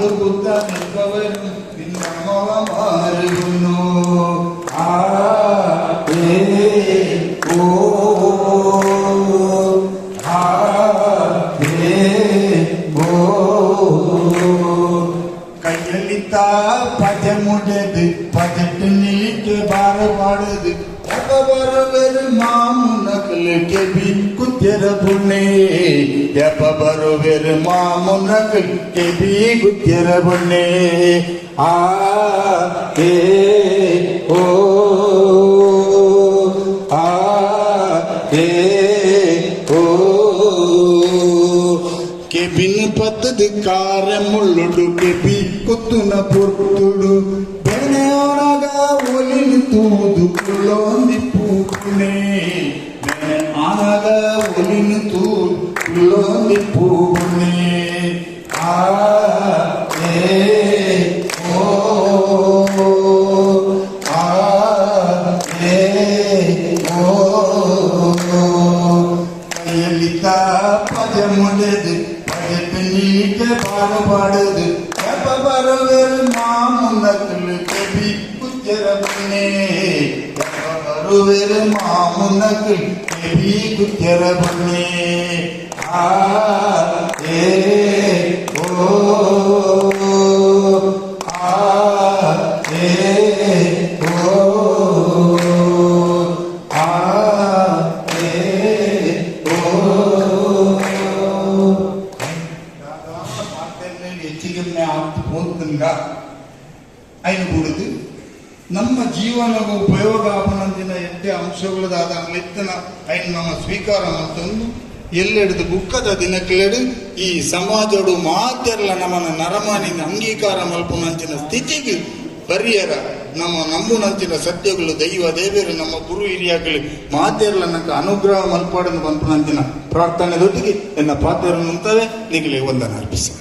അതുബുദ്ധ നിൽപ്പവൻ പിന്നമ്മമാരുന്നു ആ ഓ ആ ഓ കയ്യലിത്ത പജമുടേത് പജട്ട് നീട്ട് പാറപാടുത് ಮಾಮುನಕಿ ಕುತ್ಯರ ಬುಣ್ಣೆ ದೆಪ ಬರುವೆರು ಮಾಮುನಕಿ ಕುತ್ಯರ ಬುಣ್ಣೆ ಆ ಏ ಓ ಆ ಏ ಓ ಕೆಬಿನ ಪತ್ತದ ಕಾರ್ಯ ಮುಳ್ಳುಡು ಕೆಬಿ ಕುತ್ತುನ ಪುರ್ತುಡು பாடுபாடுது பரவேல் மாமுன்னத்தில் கவி குச்சரப்பினே பரவேல் மாமுன்னத்தில் கவி குச்சரப்பினே ஆ ஏ ஓ ಪೋತಂಗ ನಮ್ಮ ಜೀವನವು ಉಪಯೋಗ ಆಪನಂದಿನ ಎಡ್ಡೆ ಅಂಶಗಳದಾದ ಮಿತ್ತನ ಐನ್ ನಮ್ಮ ಸ್ವೀಕಾರ ಅಂತಂದು ಎಲ್ಲೆಡ್ದು ಬುಕ್ಕದ ಕೇಳಿ ಈ ಸಮಾಜಡು ಮಾತೆರ್ಲ ನಮ್ಮನ ನರಮಾನಿನ ಅಂಗೀಕಾರ ಮಲ್ಪುನಂಚಿನ ಸ್ಥಿತಿಗೆ ಬರಿಯರ ನಮ್ಮ ನಂಬುನಂಚಿನ ಸತ್ಯಗಳು ದೈವ ದೇವರು ನಮ್ಮ ಗುರು ಹಿರಿಯಾಗಲಿ ಮಾತೆರ್ಲ ನನಗೆ ಅನುಗ್ರಹ ಮಲ್ಪಾಡನ್ನು ಪ್ರಾರ್ಥನೆ ಜೊತೆಗೆ ಎನ್ನ ಪಾತ್ರ ನಿಂತವೆ ನಿಗಲಿ ವಂದನ ಅರ್ಪಿಸಿ